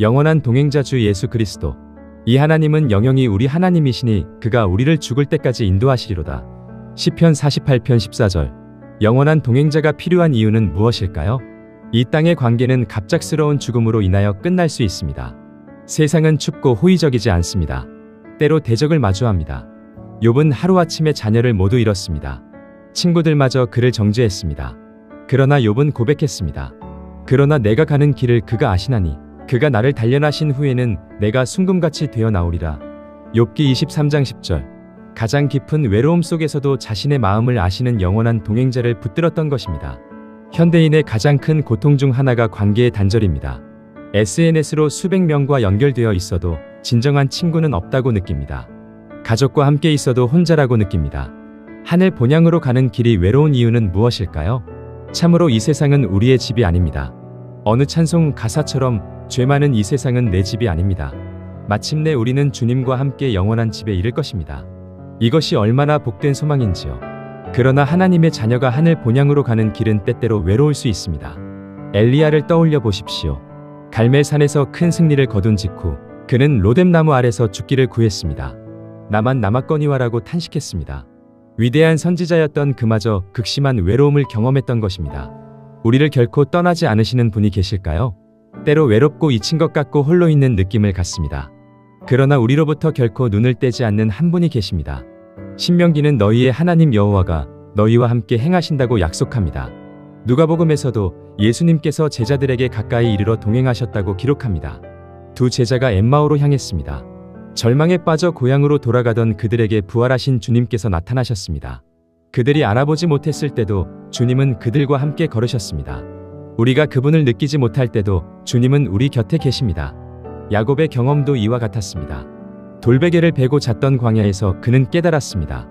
영원한 동행자 주 예수 그리스도. 이 하나님은 영영이 우리 하나님이시니 그가 우리를 죽을 때까지 인도하시리로다. 시편 48편 14절. 영원한 동행자가 필요한 이유는 무엇일까요? 이 땅의 관계는 갑작스러운 죽음으로 인하여 끝날 수 있습니다. 세상은 춥고 호의적이지 않습니다. 때로 대적을 마주합니다. 욥은 하루아침에 자녀를 모두 잃었습니다. 친구들마저 그를 정죄했습니다. 그러나 욥은 고백했습니다. 그러나 내가 가는 길을 그가 아시나니 그가 나를 단련하신 후에는 내가 순금같이 되어 나오리라. 욥기 23장 10절. 가장 깊은 외로움 속에서도 자신의 마음을 아시는 영원한 동행자를 붙들었던 것입니다. 현대인의 가장 큰 고통 중 하나가 관계의 단절입니다. SNS로 수백 명과 연결되어 있어도 진정한 친구는 없다고 느낍니다. 가족과 함께 있어도 혼자라고 느낍니다. 하늘 본향으로 가는 길이 외로운 이유는 무엇일까요? 참으로 이 세상은 우리의 집이 아닙니다. 어느 찬송 가사처럼 죄 많은 이 세상은 내 집이 아닙니다. 마침내 우리는 주님과 함께 영원한 집에 이를 것입니다. 이것이 얼마나 복된 소망인지요. 그러나 하나님의 자녀가 하늘 본향으로 가는 길은 때때로 외로울 수 있습니다. 엘리야를 떠올려 보십시오. 갈멜산에서 큰 승리를 거둔 직후 그는 로뎀나무 아래서 죽기를 구했습니다. 나만 남았거니와라고 탄식했습니다. 위대한 선지자였던 그마저 극심한 외로움을 경험했던 것입니다. 우리를 결코 떠나지 않으시는 분이 계실까요? 때로 외롭고 잊힌 것 같고 홀로 있는 느낌을 갖습니다. 그러나 우리로부터 결코 눈을 떼지 않는 한 분이 계십니다. 신명기는 너희의 하나님 여호와가 너희와 함께 행하신다고 약속합니다. 누가복음에서도 예수님께서 제자들에게 가까이 이르러 동행하셨다고 기록합니다. 두 제자가 엠마오로 향했습니다. 절망에 빠져 고향으로 돌아가던 그들에게 부활하신 주님께서 나타나셨습니다. 그들이 알아보지 못했을 때도 주님은 그들과 함께 걸으셨습니다. 우리가 그분을 느끼지 못할 때도 주님은 우리 곁에 계십니다. 야곱의 경험도 이와 같았습니다. 돌베개를 베고 잤던 광야에서 그는 깨달았습니다.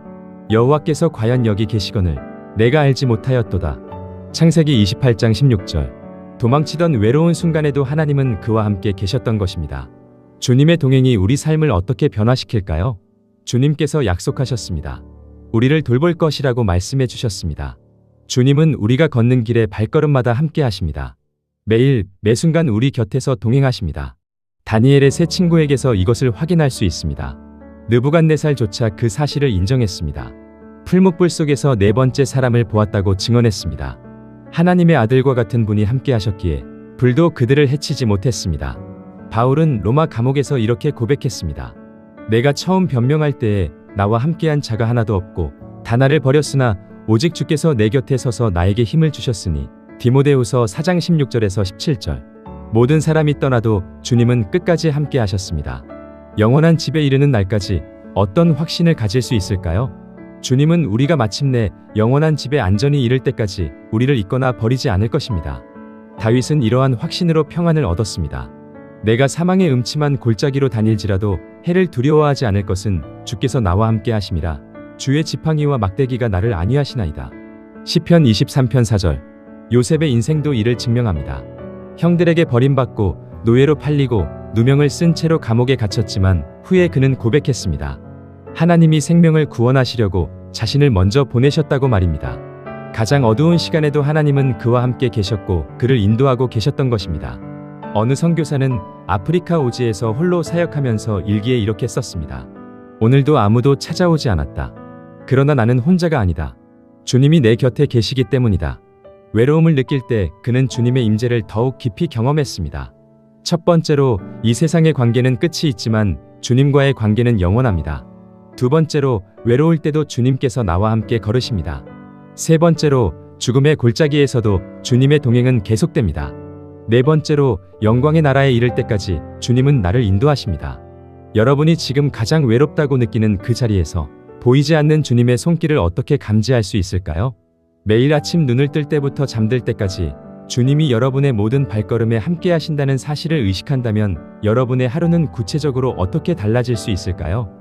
여호와께서 과연 여기 계시거늘 내가 알지 못하였도다. 창세기 28장 16절. 도망치던 외로운 순간에도 하나님은 그와 함께 계셨던 것입니다. 주님의 동행이 우리 삶을 어떻게 변화시킬까요? 주님께서 약속하셨습니다. 우리를 돌볼 것이라고 말씀해 주셨습니다. 주님은 우리가 걷는 길에 발걸음마다 함께 하십니다. 매일, 매 순간 우리 곁에서 동행하십니다. 다니엘의 새 친구에게서 이것을 확인할 수 있습니다. 느부갓네살조차 그 사실을 인정했습니다. 풀무불 속에서 네 번째 사람을 보았다고 증언했습니다. 하나님의 아들과 같은 분이 함께 하셨기에 불도 그들을 해치지 못했습니다. 바울은 로마 감옥에서 이렇게 고백했습니다. 내가 처음 변명할 때에 나와 함께한 자가 하나도 없고 다나를 버렸으나 오직 주께서 내 곁에 서서 나에게 힘을 주셨으니 디모데후서 4장 16절에서 17절 모든 사람이 떠나도 주님은 끝까지 함께 하셨습니다. 영원한 집에 이르는 날까지 어떤 확신을 가질 수 있을까요? 주님은 우리가 마침내 영원한 집에 안전히 이를 때까지 우리를 잊거나 버리지 않을 것입니다. 다윗은 이러한 확신으로 평안을 얻었습니다. 내가 사망의 음침한 골짜기로 다닐지라도 해를 두려워하지 않을 것은 주께서 나와 함께 하심이라. 주의 지팡이와 막대기가 나를 안위하시나이다. 시편 23편 4절. 요셉의 인생도 이를 증명합니다. 형들에게 버림받고 노예로 팔리고 누명을 쓴 채로 감옥에 갇혔지만 후에 그는 고백했습니다. 하나님이 생명을 구원하시려고 자신을 먼저 보내셨다고 말입니다. 가장 어두운 시간에도 하나님은 그와 함께 계셨고 그를 인도하고 계셨던 것입니다. 어느 선교사는 아프리카 오지에서 홀로 사역하면서 일기에 이렇게 썼습니다. 오늘도 아무도 찾아오지 않았다. 그러나 나는 혼자가 아니다. 주님이 내 곁에 계시기 때문이다. 외로움을 느낄 때 그는 주님의 임재를 더욱 깊이 경험했습니다. 첫 번째로 이 세상의 관계는 끝이 있지만 주님과의 관계는 영원합니다. 두 번째로 외로울 때도 주님께서 나와 함께 걸으십니다. 세 번째로 죽음의 골짜기에서도 주님의 동행은 계속됩니다. 네 번째로 영광의 나라에 이를 때까지 주님은 나를 인도하십니다. 여러분이 지금 가장 외롭다고 느끼는 그 자리에서 보이지 않는 주님의 손길을 어떻게 감지할 수 있을까요? 매일 아침 눈을 뜰 때부터 잠들 때까지 주님이 여러분의 모든 발걸음에 함께 하신다는 사실을 의식한다면 여러분의 하루는 구체적으로 어떻게 달라질 수 있을까요?